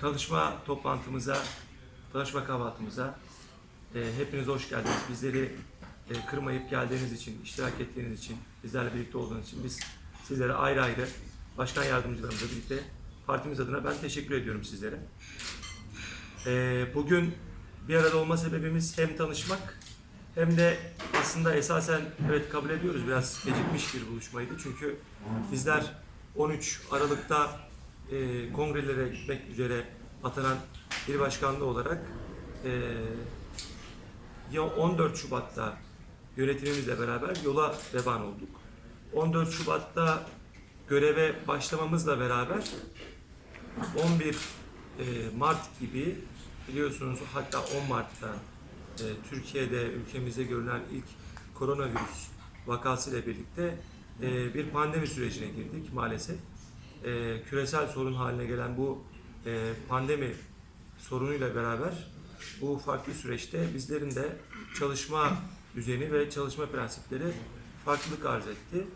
Tanışma toplantımıza, tanışma kahvaltımıza e, hepiniz hoş geldiniz. Bizleri e, kırmayıp geldiğiniz için, iştirak ettiğiniz için, bizlerle birlikte olduğunuz için biz sizlere ayrı ayrı başkan yardımcılarımızla birlikte partimiz adına ben teşekkür ediyorum sizlere. E, bugün bir arada olma sebebimiz hem tanışmak hem de aslında esasen evet kabul ediyoruz biraz gecikmiş bir buluşmaydı. Çünkü bizler 13 Aralık'ta e, kongrelere gitmek üzere atanan bir başkanlığı olarak e, ya 14 Şubat'ta yönetimimizle beraber yola devam olduk. 14 Şubat'ta göreve başlamamızla beraber 11 e, Mart gibi biliyorsunuz hatta 10 Mart'ta e, Türkiye'de ülkemizde görülen ilk koronavirüs vakasıyla birlikte e, bir pandemi sürecine girdik maalesef. E, küresel sorun haline gelen bu e, pandemi sorunuyla beraber bu farklı süreçte bizlerin de çalışma düzeni ve çalışma prensipleri farklılık arz etti.